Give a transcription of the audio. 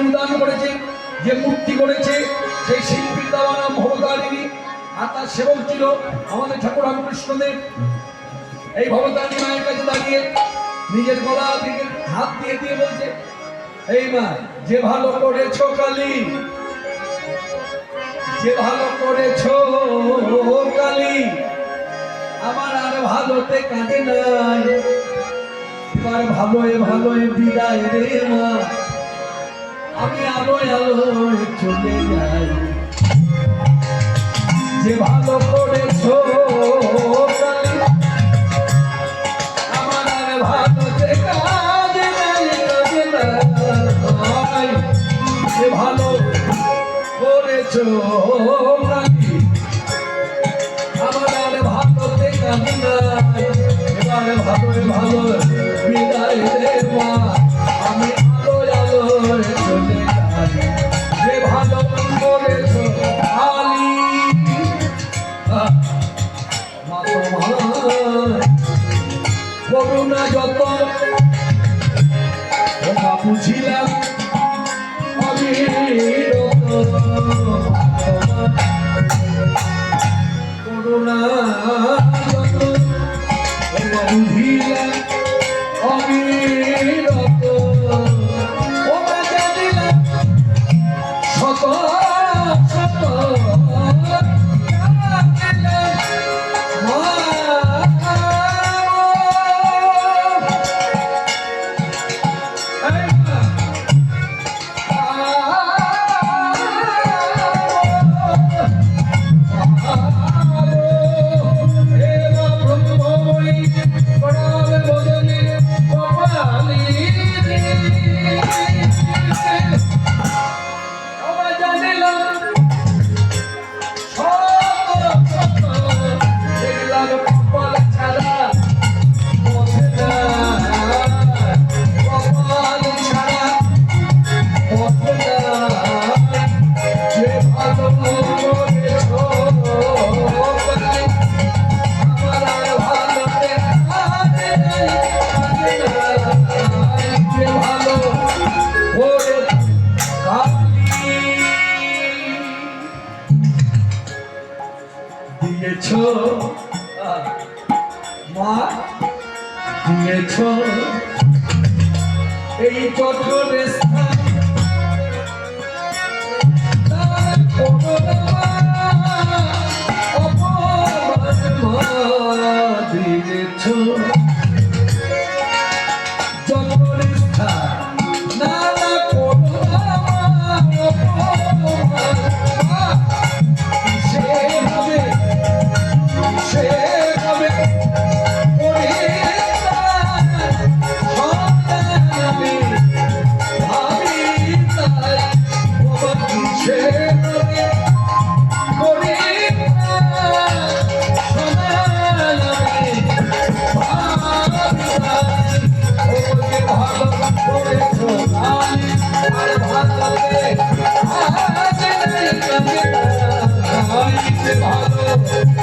অনুদান করেছে, যে মূর্তি করেছে, সেই শিল্পীর দেওয়া নাম ভবতারিণী আর তার সেবক ছিল আমাদের ঠাকুর রামকৃষ্ণদেব। এই ভবতারিণী মায়ের কাছে দাঁড়িয়ে নিজের গলা দিকে হাত দিয়ে দিয়ে বলছে, এই মা, যে ভালো করেছ কালী, যে ভালো করেছ কালী, আমার আর ভালোতে কাজে নাই। এবার ভালোয় ভালোয় বিদায় রে মা। আমি আলোয় আলোয় চলে যাই। যে ভালো করেছ ভালো করেছ আমার ভালোতে কাজে এবার ভালোয় ভালো বিদায় রে করুণা যত ওটা বুঝিলাম আমি করুণা যত ওটা দিয়েছ। মা দিয়েছ। এই কঠোর স্থান ভালো